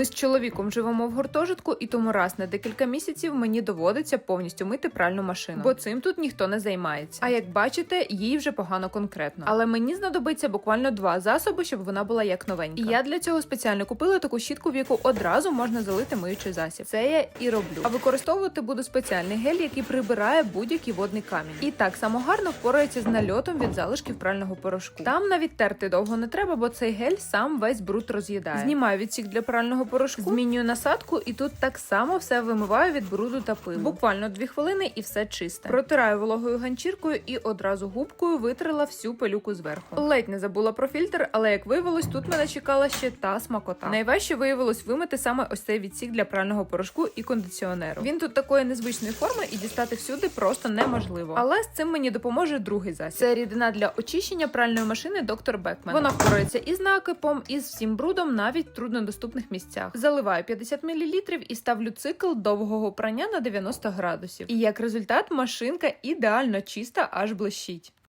Ми з чоловіком живемо в гуртожитку, і тому раз на декілька місяців мені доводиться повністю мити пральну машину, бо цим тут ніхто не займається. А як бачите, їй вже погано конкретно. Але мені знадобиться буквально два засоби, щоб вона була як новенька. І я для цього спеціально купила таку щітку, в яку одразу можна залити миючий засіб. Це я і роблю. А використовувати буду спеціальний гель, який прибирає будь-який водний камінь. І так само гарно впорається з нальотом від залишків прального порошку. Там навіть терти довго не треба, бо цей гель сам весь бруд роз'їдає. Знімаю відсік для прального порошку, змінюю насадку, і тут так само все вимиваю від бруду та пилу. Буквально дві хвилини і все чисте. Протираю вологою ганчіркою і одразу губкою витрила всю пилюку зверху. Ледь не забула про фільтр, але як виявилось, тут мене чекала ще та смакота. Найважче виявилось вимити саме ось цей відсік для прального порошку і кондиціонеру. Він тут такої незвичної форми і дістати всюди просто неможливо. Але з цим мені допоможе другий засіб. Це рідина для очищення пральної машини доктор Бекмен. Вона впорається і з накипом, і з всім брудом, навіть в труднодоступних місцях. Заливаю 50 мл і ставлю цикл довгого прання на 90 градусів. І як результат, машинка ідеально чиста, аж блищить.